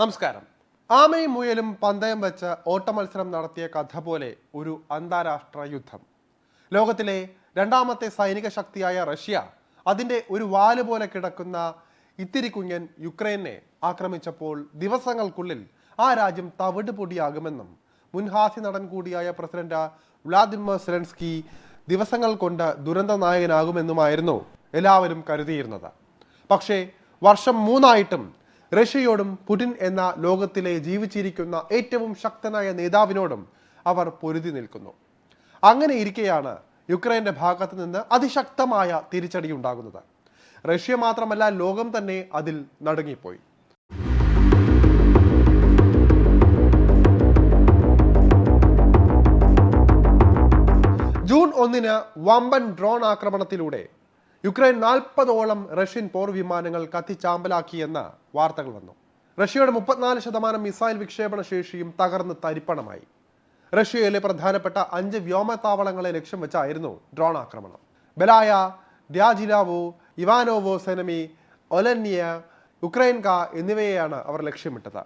നമസ്കാരം. ആമയും മുയലും പന്തയം വെച്ച് ഓട്ടമത്സരം നടത്തിയ കഥ പോലെ ഒരു അന്താരാഷ്ട്ര യുദ്ധം. ലോകത്തിലെ രണ്ടാമത്തെ സൈനിക ശക്തിയായ റഷ്യ അതിന്റെ ഒരു വാൽ പോലെ കിടക്കുന്ന ഇത്തിരി കുഞ്ഞൻ യുക്രൈനെ ആക്രമിച്ചപ്പോൾ ദിവസങ്ങൾക്കുള്ളിൽ ആ രാജ്യം തവിട് പൊടിയാകുമെന്നും മുൻ ഹാസ്യ നടൻ കൂടിയായ പ്രസിഡന്റ് വ്ളാദിമിർ സെലൻസ്കി ദിവസങ്ങൾ കൊണ്ട് ദുരന്ത നായകനാകുമെന്നുമായിരുന്നു എല്ലാവരും കരുതിയിരുന്നത്. പക്ഷേ വർഷം മൂന്നായിട്ടും റഷ്യയോടും പുടിൻ എന്ന ലോകത്തിലെ ജീവിച്ചിരിക്കുന്ന ഏറ്റവും ശക്തനായ നേതാവിനോടും അവർ പൊരുതി നിൽക്കുന്നു. അങ്ങനെ ഇരിക്കെയാണ് യുക്രൈന്റെ ഭാഗത്ത് നിന്ന് അതിശക്തമായ തിരിച്ചടി ഉണ്ടാകുന്നത്. റഷ്യ മാത്രമല്ല ലോകം തന്നെ അതിൽ നടുങ്ങിപ്പോയി. ജൂൺ ഒന്നിന് വമ്പൻ ഡ്രോൺ ആക്രമണത്തിലൂടെ യുക്രൈൻ നാൽപ്പതോളം റഷ്യൻ പോർ വിമാനങ്ങൾ കത്തിച്ചാമ്പലാക്കിയെന്ന വാർത്തകൾ വന്നു. റഷ്യയുടെ മുപ്പത്തിനാല് ശതമാനം മിസൈൽ വിക്ഷേപണ ശേഷിയും തകർന്ന് തരിപ്പണമായി. റഷ്യയിലെ പ്രധാനപ്പെട്ട അഞ്ച് വ്യോമത്താവളങ്ങളെ ലക്ഷ്യം വെച്ചായിരുന്നു ഡ്രോൺ ആക്രമണം. ബലായ ഡ്യാജിലാവോ ഇവാനോവോ സെനമി ഒലന്യ ഉക്രൈൻക എന്നിവയെയാണ് അവർ ലക്ഷ്യമിട്ടത്.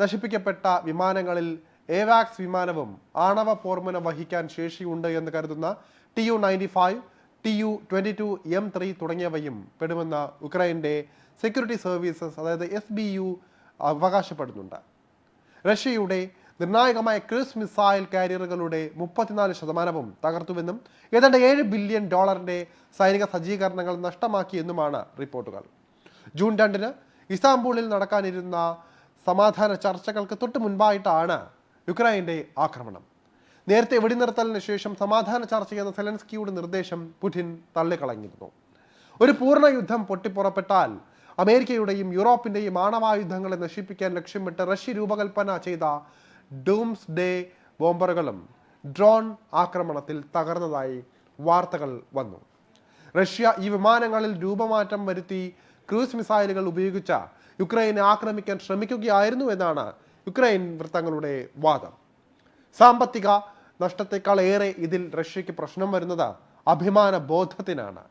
നശിപ്പിക്കപ്പെട്ട വിമാനങ്ങളിൽ ഏവാക്സ് വിമാനവും ആണവ പോർമുന വഹിക്കാൻ ശേഷിയുണ്ട് എന്ന് കരുതുന്ന T U ninety five T U twenty two M three തുടങ്ങിയവയും പെടുമെന്ന ഉക്രൈന്റെ സെക്യൂരിറ്റി സർവീസസ് അതായത് എസ് ബി യു അവകാശപ്പെടുന്നുണ്ട്. റഷ്യയുടെ നിർണായകമായ ക്രൂസ് മിസൈൽ കാരിയറുകളുടെ മുപ്പത്തിനാല് ശതമാനവും തകർത്തുവെന്നും ഏതാണ്ട് ഏഴ് ബില്യൺ ഡോളറിന്റെ സൈനിക സജ്ജീകരണങ്ങൾ നഷ്ടമാക്കിയെന്നുമാണ് റിപ്പോർട്ടുകൾ. ജൂൺ രണ്ടിന് ഇസ്താംബൂളിൽ നടക്കാനിരുന്ന സമാധാന ചർച്ചകൾക്ക് തൊട്ട് മുൻപായിട്ടാണ് യുക്രൈന്റെ ആക്രമണം. നേരത്തെ വെടിനിർത്തലിന് ശേഷം സമാധാന ചർച്ചയെന്ന സെലൻസ്കിയുടെ നിർദ്ദേശം പുടിൻ തള്ളിക്കളഞ്ഞിരുന്നു. ഒരു പൂർണ യുദ്ധം പൊട്ടിപ്പുറപ്പെട്ടാൽ അമേരിക്കയുടെയും യൂറോപ്പിന്റെയും ആണവായുധങ്ങളെ നശിപ്പിക്കാൻ ലക്ഷ്യമിട്ട് റഷ്യ രൂപകൽപ്പന ചെയ്ത ഡൂംസ് ഡേ ബോംബറുകളും ഡ്രോൺ ആക്രമണത്തിൽ തകർന്നതായി വാർത്തകൾ വന്നു. റഷ്യ ഈ വിമാനങ്ങളിൽ രൂപമാറ്റം വരുത്തി ക്രൂസ് മിസൈലുകൾ ഉപയോഗിച്ച യുക്രൈനെ ആക്രമിക്കാൻ ശ്രമിക്കുകയായിരുന്നു എന്നാണ് യുക്രൈൻ വൃത്തങ്ങളുടെ വാദം. സാമ്പത്തിക നഷ്ടത്തെക്കാൾ ഏറെ ഇതിൽ റഷ്യക്ക് പ്രശ്നം വരുന്നത് അഭിമാന ബോധത്തിനാണ്.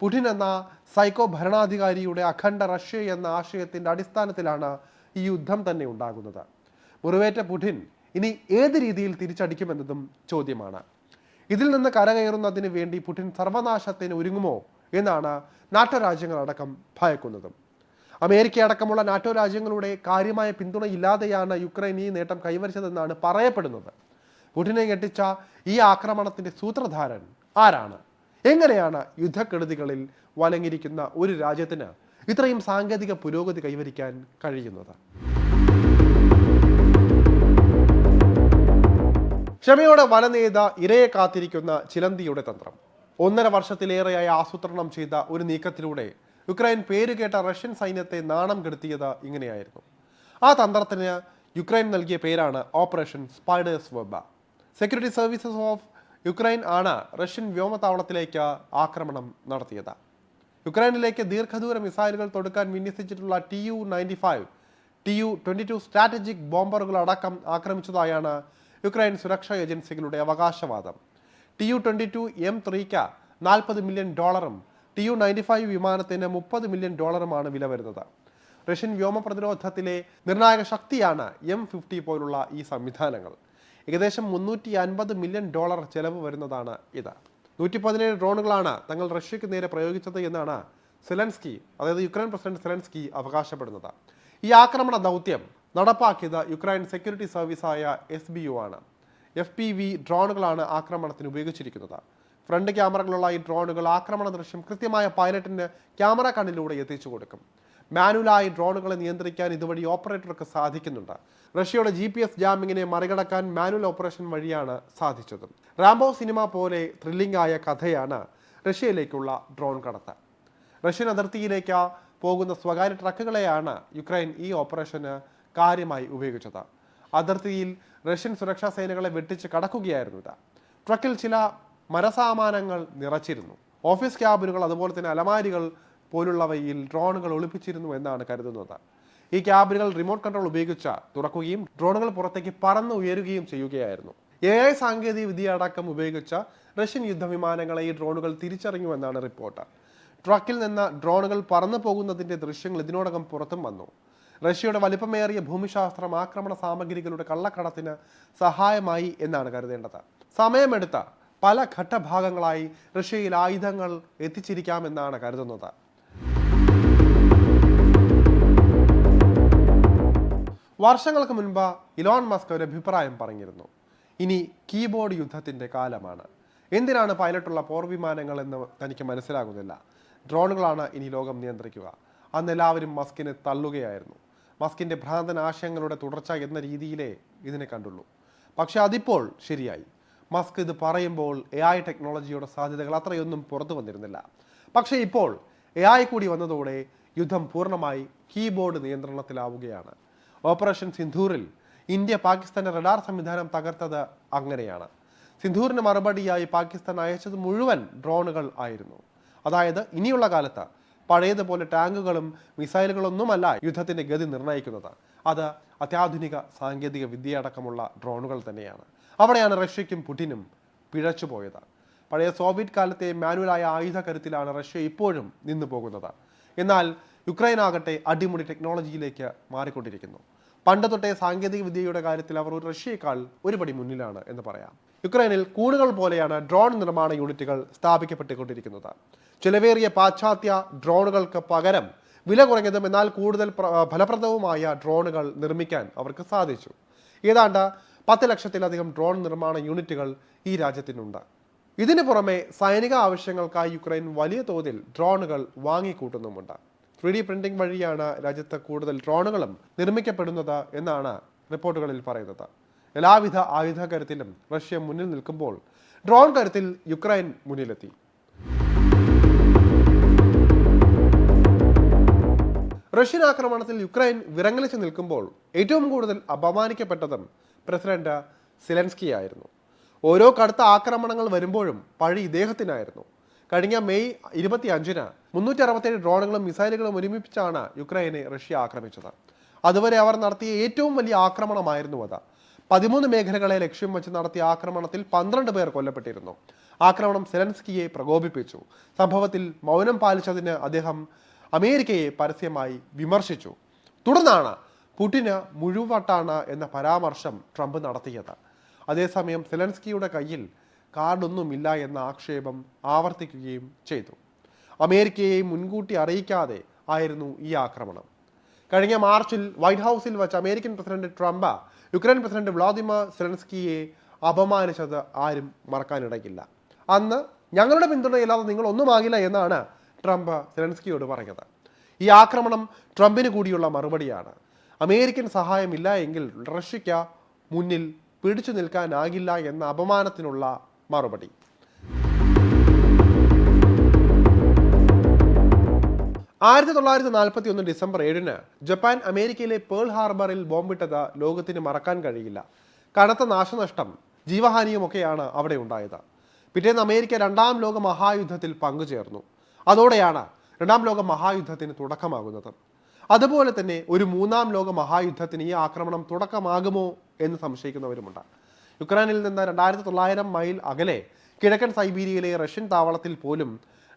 പുടിൻ എന്ന സൈക്കോ ഭരണാധികാരിയുടെ അഖണ്ഡ റഷ്യ എന്ന ആശയത്തിന്റെ അടിസ്ഥാനത്തിലാണ് ഈ യുദ്ധം തന്നെ ഉണ്ടാകുന്നത്. മുറിവേറ്റ പുടിൻ ഇനി ഏത് രീതിയിൽ തിരിച്ചടിക്കുമെന്നതും ചോദ്യമാണ്. ഇതിൽ നിന്ന് കരകയറുന്നതിന് വേണ്ടി പുടിൻ സർവനാശത്തിന് ഒരുങ്ങുമോ എന്നാണ് നാറ്റോ രാജ്യങ്ങളടക്കം ഭയക്കുന്നതും. അമേരിക്ക അടക്കമുള്ള നാറ്റോ രാജ്യങ്ങളുടെ കാര്യമായ പിന്തുണയില്ലാതെയാണ് യുക്രൈൻ ഈ നേട്ടം കൈവരിച്ചതെന്നാണ് പറയപ്പെടുന്നത്. പുടിനെ ഞെട്ടിച്ച ഈ ആക്രമണത്തിന്റെ സൂത്രധാരൻ ആരാണ്? എങ്ങനെയാണ് യുദ്ധക്കെടുതികളിൽ വലങ്ങിരിക്കുന്ന ഒരു രാജ്യത്തിന് ഇത്രയും സാങ്കേതിക പുരോഗതി കൈവരിക്കാൻ കഴിയുന്നത്? ക്ഷമയോടെ വല നെയ്ത ഇരയെ കാത്തിരിക്കുന്ന ചിലന്തിയുടെ തന്ത്രം. ഒന്നര വർഷത്തിലേറെയായി ആസൂത്രണം ചെയ്ത ഒരു നീക്കത്തിലൂടെ യുക്രൈൻ പേരുകേട്ട റഷ്യൻ സൈന്യത്തെ നാണം കെടുത്തിയത് ഇങ്ങനെയായിരുന്നു. ആ തന്ത്രത്തിന് യുക്രൈൻ നൽകിയ പേരാണ് operation spiders web. Security services of Ukraine ആണ് റഷ്യൻ വ്യോമതാവളത്തിലേക്ക് ആക്രമണം നടത്തിയത്. യുക്രൈനിലേക്ക് ദീർഘദൂര മിസൈലുകൾ തൊടുക്കാൻ വിന്യസിച്ചിട്ടുള്ള T U ninety five T U twenty two strategic ബോംബറുകൾ അടക്കം ആക്രമിച്ചതായാണ് യുക്രൈൻ സുരക്ഷാ ഏജൻസികളുടെ അവകാശവാദം. T U twenty two M ത്രീക്ക് നാൽപ്പത് മില്യൺ ഡോളറും ടി യു നയന്റി ഫൈവ് വിമാനത്തിന് മുപ്പത് മില്യൺ ഡോളറുമാണ് വില വരുന്നത്. റഷ്യൻ വ്യോമ പ്രതിരോധത്തിലെ നിർണായക ശക്തിയാണ് എം ഫിഫ്റ്റി പോലുള്ള ഈ സംവിധാനങ്ങൾ. ഏകദേശം മുന്നൂറ്റി അൻപത് മില്യൺ ഡോളർ ചെലവ് വരുന്നതാണ് ഇത്. നൂറ്റി പതിനേഴ് ഡ്രോണുകളാണ് തങ്ങൾ റഷ്യക്ക് നേരെ പ്രയോഗിച്ചത് എന്നാണ് സെലൻസ്കി അതായത് യുക്രൈൻ പ്രസിഡന്റ് സെലൻസ്കി അവകാശപ്പെടുന്നത്. ഈ ആക്രമണ ദൗത്യം നടപ്പാക്കിയത് യുക്രൈൻ സെക്യൂരിറ്റി സർവീസായ എസ് ബി യു ആണ്. എഫ് പി വി ഡ്രോണുകളാണ് ആക്രമണത്തിന് ഉപയോഗിച്ചിരിക്കുന്നത്. ഫ്രണ്ട് ക്യാമറകളുള്ള ഈ ഡ്രോണുകൾ ആക്രമണ ദൃശ്യം കൃത്യമായ പൈലറ്റിന് ക്യാമറ കണ്ണിലൂടെ എത്തിച്ചു കൊടുക്കും. മാനുവലായി ഡ്രോണുകളെ നിയന്ത്രിക്കാൻ ഇതുവഴി ഓപ്പറേറ്റർക്ക് സാധിക്കുന്നുണ്ട്. റഷ്യയുടെ ജി പി എസ് ജാമിങ്ങിനെ മറികടക്കാൻ മാനുവൽ ഓപ്പറേഷൻ വഴിയാണ് സാധിച്ചത്. റാംബോ സിനിമ പോലെ ത്രില്ലിംഗ് ആയ കഥയാണ് റഷ്യയിലേക്കുള്ള ഡ്രോൺ കടത്ത് റഷ്യൻ അതിർത്തിയിലേക്ക് പോകുന്ന സ്വകാര്യ ട്രക്കുകളെയാണ് യുക്രൈൻ ഈ ഓപ്പറേഷന് കാര്യമായി ഉപയോഗിച്ചത്. അതിർത്തിയിൽ റഷ്യൻ സുരക്ഷാ സേനകളെ വെട്ടിച്ച് കടക്കുകയായിരുന്നു ഇത്. ട്രക്കിൽ ചില മരസാമാനങ്ങൾ നിറച്ചിരുന്നു. ഓഫീസ് ക്യാബിനുകൾ അതുപോലെ തന്നെ അലമാരികൾ പോലുള്ളവയിൽ ഡ്രോണുകൾ ഒളിപ്പിച്ചിരുന്നു എന്നാണ് കരുതുന്നത്. ഈ ക്യാബിനുകൾ റിമോട്ട് കൺട്രോൾ ഉപയോഗിച്ച് തുറക്കുകയും ഡ്രോണുകൾ പുറത്തേക്ക് പറന്ന് ഉയരുകയും ചെയ്യുകയായിരുന്നു. എ ഐ സാങ്കേതിക വിദ്യ അടക്കം ഉപയോഗിച്ച റഷ്യൻ യുദ്ധവിമാനങ്ങളെ ഈ ഡ്രോണുകൾ തിരിച്ചറിഞ്ഞുവെന്നാണ് റിപ്പോർട്ട്. ട്രക്കിൽ നിന്ന് ഡ്രോണുകൾ പറന്നു പോകുന്നതിന്റെ ദൃശ്യങ്ങൾ ഇതിനോടകം പുറത്തും വന്നു. റഷ്യയുടെ വലിപ്പമേറിയ ഭൂമിശാസ്ത്രം ആക്രമണ സാമഗ്രികളുടെ കള്ളക്കടത്തിന് സഹായമായി എന്നാണ് കരുതേണ്ടത്. സമയമെടുത്ത പല ഘട്ടഭാഗങ്ങളായി റഷ്യയിൽ ആയുധങ്ങൾ എത്തിച്ചിരിക്കാമെന്നാണ് കരുതുന്നത്. വർഷങ്ങൾക്ക് മുൻപ് ഇലോൺ മസ്ക് ഒരു അഭിപ്രായം പറഞ്ഞിരുന്നു. ഇനി കീബോർഡ് യുദ്ധത്തിന്റെ കാലമാണ്. എന്തിനാണ് പൈലറ്റുള്ള പോർവിമാനങ്ങൾ എന്ന് തനിക്ക് മനസ്സിലാകുന്നില്ല. ഡ്രോണുകളാണ് ഇനി ലോകം നിയന്ത്രിക്കുക. അന്ന് എല്ലാവരും മസ്കിനെ തള്ളുകയായിരുന്നു. മസ്കിന്റെ ഭ്രാന്തൻ ആശയങ്ങളുടെ തുടർച്ച എന്ന രീതിയിലേ ഇതിനെ കണ്ടുള്ളൂ. പക്ഷെ അതിപ്പോൾ ശരിയായി. മസ്ക് ഇത് പറയുമ്പോൾ എ ഐ ടെക്നോളജിയുടെ സാധ്യതകൾ അത്രയൊന്നും പുറത്തു വന്നിരുന്നില്ല. പക്ഷേ ഇപ്പോൾ എ ഐ കൂടി വന്നതോടെ യുദ്ധം പൂർണമായി കീബോർഡ് നിയന്ത്രണത്തിലാവുകയാണ്. ഓപ്പറേഷൻ സിന്ധൂറിൽ ഇന്ത്യ പാകിസ്ഥാന്റെ റഡാർ സംവിധാനം തകർത്തത് അങ്ങനെയാണ്. സിന്ധൂറിന് മറുപടിയായി പാകിസ്ഥാൻ അയച്ചത് മുഴുവൻ ഡ്രോണുകൾ ആയിരുന്നു. അതായത് ഇനിയുള്ള കാലത്ത് പഴയതുപോലെ ടാങ്കുകളും മിസൈലുകളൊന്നുമല്ല യുദ്ധത്തിന്റെ ഗതി നിർണയിക്കുന്നത്. അത് അത്യാധുനിക സാങ്കേതിക വിദ്യയടക്കമുള്ള ഡ്രോണുകൾ തന്നെയാണ്. അവിടെയാണ് റഷ്യയ്ക്കും പുടിനും പിഴച്ചുപോയത്. പഴയ സോവിയറ്റ് കാലത്തെ മാനുവലായ ആയുധ കരുത്തിലാണ് റഷ്യ ഇപ്പോഴും നിന്നു പോകുന്നത് എന്നാൽ യുക്രൈൻ ആകട്ടെ അടിമുടി ടെക്നോളജിയിലേക്ക് മാറിക്കൊണ്ടിരിക്കുന്നു. പണ്ട് തൊട്ടേ സാങ്കേതിക വിദ്യയുടെ കാര്യത്തിൽ അവർ റഷ്യയേക്കാൾ ഒരുപടി മുന്നിലാണ് എന്ന് പറയാം. യുക്രൈനിൽ കൂണുകൾ പോലെയാണ് ഡ്രോൺ നിർമ്മാണ യൂണിറ്റുകൾ സ്ഥാപിക്കപ്പെട്ടുകൊണ്ടിരിക്കുന്നത്. ചിലവേറിയ പാശ്ചാത്യ ഡ്രോണുകൾക്ക് പകരം വില കുറഞ്ഞതും എന്നാൽ കൂടുതൽ ഫലപ്രദവുമായ ഡ്രോണുകൾ നിർമ്മിക്കാൻ അവർക്ക് സാധിച്ചു. ഏതാണ്ട് പത്ത് ലക്ഷത്തിലധികം ഡ്രോൺ നിർമ്മാണ യൂണിറ്റുകൾ ഈ രാജ്യത്തിനുണ്ട്. ഇതിനു പുറമെ സൈനിക ആവശ്യങ്ങൾക്കായി യുക്രൈൻ വലിയ തോതിൽ ഡ്രോണുകൾ വാങ്ങിക്കൂട്ടുന്നുമുണ്ട്. ത്രീ ഡി പ്രിന്റിംഗ് വഴിയാണ് രാജ്യത്ത് കൂടുതൽ ഡ്രോണുകളും നിർമ്മിക്കപ്പെടുന്നത് എന്നാണ് റിപ്പോർട്ടുകളിൽ പറയുന്നത്. എല്ലാവിധ ആയുധ കരുത്തിലും റഷ്യ മുന്നിൽ നിൽക്കുമ്പോൾ ഡ്രോൺ കരുത്തിൽ യുക്രൈൻ മുന്നിലെത്തി. റഷ്യൻ ആക്രമണത്തിൽ യുക്രൈൻ വിറങ്ങലിച്ച് നിൽക്കുമ്പോൾ ഏറ്റവും കൂടുതൽ അപമാനിക്കപ്പെട്ടതും പ്രസിഡന്റ് സിലൻസ്കി ആയിരുന്നു ഓരോ കടുത്ത ആക്രമണങ്ങൾ വരുമ്പോഴും പഴി ഇദ്ദേഹത്തിനായിരുന്നു. കഴിഞ്ഞ മെയ് ഇരുപത്തി അഞ്ചിന് മുന്നൂറ്റി അറുപത്തേഴ് ഡ്രോണുകളും മിസൈലുകളും ഒരുമിപ്പിച്ചാണ് യുക്രൈനെ റഷ്യ ആക്രമിച്ചത്. അതുവരെ അവർ നടത്തിയ ഏറ്റവും വലിയ ആക്രമണമായിരുന്നു അത്. പതിമൂന്ന് മേഖലകളെ ലക്ഷ്യം വെച്ച് നടത്തിയ ആക്രമണത്തിൽ പന്ത്രണ്ട് പേർ കൊല്ലപ്പെട്ടിരുന്നു. ആക്രമണം സെലൻസ്കിയെ പ്രകോപിപ്പിച്ചു. സംഭവത്തിൽ മൗനം പാലിച്ചതിന് അദ്ദേഹം അമേരിക്കയെ പരസ്യമായി വിമർശിച്ചു. തുടർന്നാണ് പുടിന് മുഴുവട്ടാണ് എന്ന പരാമർശം ട്രംപ് നടത്തിയത്. അതേസമയം സെലൻസ്കിയുടെ കയ്യിൽ കാർഡൊന്നുമില്ല എന്ന ആക്ഷേപം ആവർത്തിക്കുകയും ചെയ്തു. അമേരിക്കയെ മുൻകൂട്ടി അറിയിക്കാതെ ആയിരുന്നു ഈ ആക്രമണം. കഴിഞ്ഞ മാർച്ചിൽ വൈറ്റ് ഹൗസിൽ വച്ച് American president Trump Ukraine president Vladimir സെലൻസ്കിയെ അപമാനിച്ചത് ആരും മറക്കാനിടയ്ക്കില്ല അന്ന് ഞങ്ങളുടെ പിന്തുണയില്ലാതെ നിങ്ങൾ ഒന്നും ആകില്ല എന്നാണ് ട്രംപ് സെലൻസ്കിയോട് പറഞ്ഞത്. ഈ ആക്രമണം ട്രംപിന് കൂടിയുള്ള മറുപടിയാണ്. അമേരിക്കൻ സഹായമില്ല എങ്കിൽ റഷ്യയ്ക്ക് മുന്നിൽ പിടിച്ചു നിൽക്കാനാകില്ല എന്ന അപമാനത്തിനുള്ള മറുപടി. ആയിരത്തി തൊള്ളായിരത്തി നാൽപ്പത്തി ഒന്ന് ഡിസംബർ ഏഴിന് ജപ്പാൻ അമേരിക്കയിലെ പേൾ ഹാർബറിൽ ബോംബിട്ടത് ലോകത്തിന് മറക്കാൻ കഴിയില്ല. കനത്ത നാശനഷ്ടം ജീവഹാനിയുമൊക്കെയാണ് അവിടെ ഉണ്ടായത്. പിറ്റേന്ന് അമേരിക്ക രണ്ടാം ലോക മഹായുദ്ധത്തിൽ പങ്കുചേർന്നു. അതോടെയാണ് രണ്ടാം ലോക മഹായുദ്ധത്തിന് തുടക്കമാകുന്നത്. അതുപോലെ തന്നെ ഒരു മൂന്നാം ലോക മഹായുദ്ധത്തിന് ഈ ആക്രമണം തുടക്കമാകുമോ എന്ന് സംശയിക്കുന്നവരുമുണ്ട്. യുക്രൈനിൽ നിന്ന് രണ്ടായിരത്തി തൊള്ളായിരം മൈൽ അകലെ കിഴക്കൻ സൈബീരിയയിലെ റഷ്യൻ താവളത്തിൽ പോലും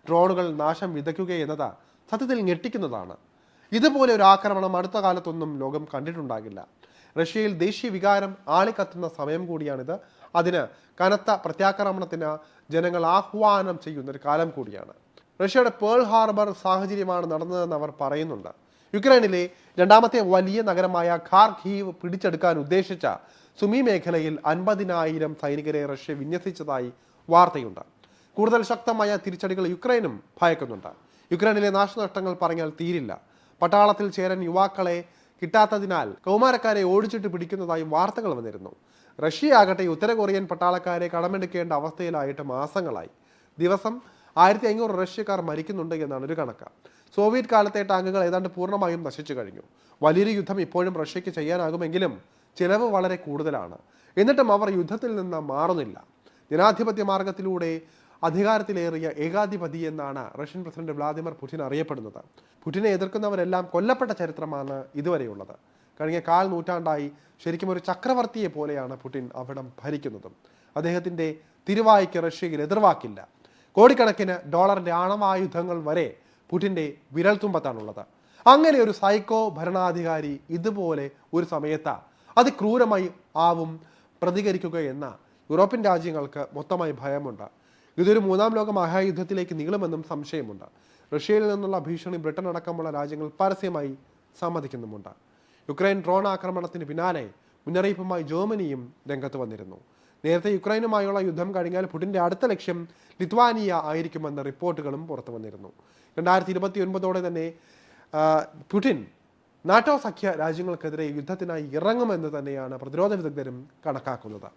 ഡ്രോണുകൾ നാശം വിതയ്ക്കുകയെന്നത് സത്യത്തിൽ ഞെട്ടിക്കുന്നതാണ്. ഇതുപോലെ ഒരു ആക്രമണം അടുത്ത കാലത്തൊന്നും ലോകം കണ്ടിട്ടുണ്ടാകില്ല. റഷ്യയിൽ ദേശീയ വികാരം ആളിക്കത്തുന്ന സമയം കൂടിയാണിത്. അതിന് കനത്ത പ്രത്യാക്രമണത്തിന് ജനങ്ങൾ ആഹ്വാനം ചെയ്യുന്ന ഒരു കാലം കൂടിയാണ്. റഷ്യയുടെ പേൾ ഹാർബർ സാഹചര്യമാണ് നടന്നതെന്ന് അവർ പറയുന്നുണ്ട്. യുക്രൈനിലെ രണ്ടാമത്തെ വലിയ നഗരമായ ഖാർഖീവ് പിടിച്ചെടുക്കാൻ ഉദ്ദേശിച്ച സുമി മേഖലയിൽ അൻപതിനായിരം സൈനികരെ റഷ്യ വിന്യസിച്ചതായി വാർത്തയുണ്ട്. കൂടുതൽ ശക്തമായ തിരിച്ചടികൾ യുക്രൈനും ഭയക്കുന്നുണ്ട്. യുക്രൈനിലെ നാശനഷ്ടങ്ങൾ പറഞ്ഞാൽ തീരില്ല. പട്ടാളത്തിൽ ചേരാൻ യുവാക്കളെ കിട്ടാത്തതിനാൽ കൗമാരക്കാരെ ഓടിച്ചിട്ട് പിടിക്കുന്നതായി വാർത്തകൾ വന്നിരുന്നു. റഷ്യ ആകട്ടെ ഉത്തര കൊറിയൻ പട്ടാളക്കാരെ കടമെടുക്കേണ്ട അവസ്ഥയിലായിട്ട് മാസങ്ങളായി. ദിവസം ആയിരത്തി അഞ്ഞൂറ് റഷ്യക്കാർ മരിക്കുന്നുണ്ട് എന്നാണ് ഒരു കണക്ക്. സോവിയറ്റ് കാലത്തെ ടാങ്കുകൾ ഏതാണ്ട് പൂർണമായും നശിച്ചു കഴിഞ്ഞു. വലിയൊരു യുദ്ധം ഇപ്പോഴും റഷ്യക്ക് ചെയ്യാനാകുമെങ്കിലും ചിലവ് വളരെ കൂടുതലാണ്. എന്നിട്ടും അവർ യുദ്ധത്തിൽ നിന്ന് മാറുന്നില്ല. ജനാധിപത്യ മാർഗത്തിലൂടെ അധികാരത്തിലേറിയ ഏകാധിപതി എന്നാണ് റഷ്യൻ പ്രസിഡന്റ് വ്ളാദിമിർ പുടിൻ അറിയപ്പെടുന്നത്. പുടിനെ എതിർക്കുന്നവരെല്ലാം കൊല്ലപ്പെട്ട ചരിത്രമാണ് ഇതുവരെയുള്ളത്. കഴിഞ്ഞ കാൽ നൂറ്റാണ്ടായി ശരിക്കും ഒരു ചക്രവർത്തിയെ പോലെയാണ് പുടിൻ അവിടം ഭരിക്കുന്നതും. അദ്ദേഹത്തിന്റെ തിരുവായ്ക്ക് റഷ്യയിൽ എതിർവാക്കില്ല. കോടിക്കണക്കിന് ഡോളറിന്റെ ആണവായുധങ്ങൾ വരെ പുടിന്റെ വിരൽത്തുമ്പത്താണുള്ളത്. അങ്ങനെ ഒരു സൈക്കോ ഭരണാധികാരി ഇതുപോലെ ഒരു സമയത്ത് അതിക്രൂരമായി ആവും പ്രതികരിക്കുക എന്ന യൂറോപ്യൻ രാജ്യങ്ങൾക്ക് മൊത്തമായി ഭയമുണ്ട്. ഇതൊരു മൂന്നാം ലോക മഹായുദ്ധത്തിലേക്ക് നീളുമെന്നും സംശയമുണ്ട്. റഷ്യയിൽ നിന്നുള്ള ഭീഷണി ബ്രിട്ടൻ അടക്കമുള്ള രാജ്യങ്ങൾ പരസ്യമായി സമ്മതിക്കുന്നുമുണ്ട്. യുക്രൈൻ ഡ്രോൺ ആക്രമണത്തിന് പിന്നാലെ മുന്നറിയിപ്പുമായി ജർമ്മനിയും രംഗത്ത് വന്നിരുന്നു. നേരത്തെ യുക്രൈനുമായുള്ള യുദ്ധം കഴിഞ്ഞാൽ പുടിന്റെ അടുത്ത ലക്ഷ്യം ലിത്വാനിയ ആയിരിക്കുമെന്ന റിപ്പോർട്ടുകളും പുറത്തു വന്നിരുന്നു. രണ്ടായിരത്തി ഇരുപത്തി ഒൻപതോടെ തന്നെ പുടിൻ നാറ്റോ സഖ്യ രാജ്യങ്ങൾക്കെതിരെ യുദ്ധത്തിനായി ഇറങ്ങുമെന്ന് തന്നെയാണ് പ്രതിരോധ വിദഗ്ധരും കണക്കാക്കുന്നത്.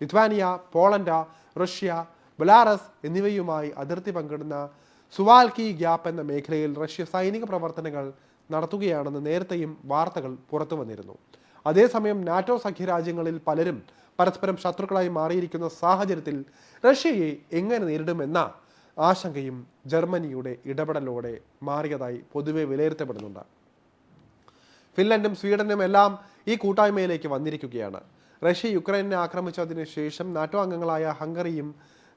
ലിത്വാനിയ പോളണ്ട് റഷ്യ ബലാറസ് എന്നിവയുമായി അതിർത്തി പങ്കിടുന്ന സുവാൽക്കി ഗ്യാപ്പ് എന്ന മേഖലയിൽ റഷ്യ സൈനിക പ്രവർത്തനങ്ങൾ നടത്തുകയാണെന്ന് നേരത്തെയും വാർത്തകൾ പുറത്തു വന്നിരുന്നു. അതേസമയം നാറ്റോ സഖ്യരാജ്യങ്ങളിൽ പലരും പരസ്പരം ശത്രുക്കളായി മാറിയിരിക്കുന്ന സാഹചര്യത്തിൽ റഷ്യയെ എങ്ങനെ നേരിടുമെന്ന ആശങ്കയും ജർമ്മനിയുടെ ഇടപെടലോടെ മാറിയതായി പൊതുവെ വിലയിരുത്തപ്പെടുന്നുണ്ട്. ഫിൻലൻഡും സ്വീഡനും എല്ലാം ഈ കൂട്ടായ്മയിലേക്ക് വന്നിരിക്കുകയാണ്. റഷ്യ യുക്രൈനെ ആക്രമിച്ചതിന് ശേഷം നാറ്റോ അംഗങ്ങളായ ഹംഗറിയും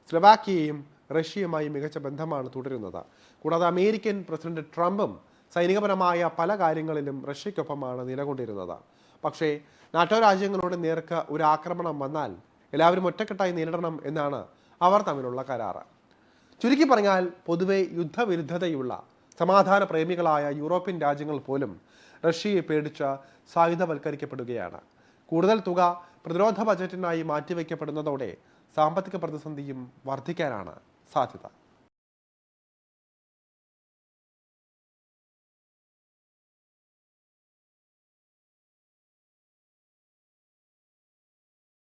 സ്ലൊവാക്കിയയും റഷ്യയുമായി മികച്ച ബന്ധമാണ് തുടരുന്നത്. കൂടാതെ അമേരിക്കൻ പ്രസിഡന്റ് ട്രംപും സൈനികപരമായ പല കാര്യങ്ങളിലും റഷ്യയ്ക്കൊപ്പമാണ് നിലകൊണ്ടിരുന്നത്. പക്ഷേ നാറ്റോ രാജ്യങ്ങളുടെ നേർക്ക് ഒരു ആക്രമണം വന്നാൽ എല്ലാവരും ഒറ്റക്കെട്ടായി നേരിടണം എന്നാണ് അവർ തമ്മിലുള്ള കരാറ്. ചുരുക്കി പറഞ്ഞാൽ പൊതുവെ യുദ്ധവിരുദ്ധതയുള്ള സമാധാന പ്രേമികളായ യൂറോപ്യൻ രാജ്യങ്ങൾ പോലും റഷ്യയെ പേടിച്ച് സായുധവൽക്കരിക്കപ്പെടുകയാണ്. കൂടുതൽ തുക പ്രതിരോധ ബജറ്റിനായി മാറ്റിവെക്കപ്പെടുന്നതോടെ സാമ്പത്തിക പ്രതിസന്ധിയും വർദ്ധിക്കാനാണ് സാധ്യത.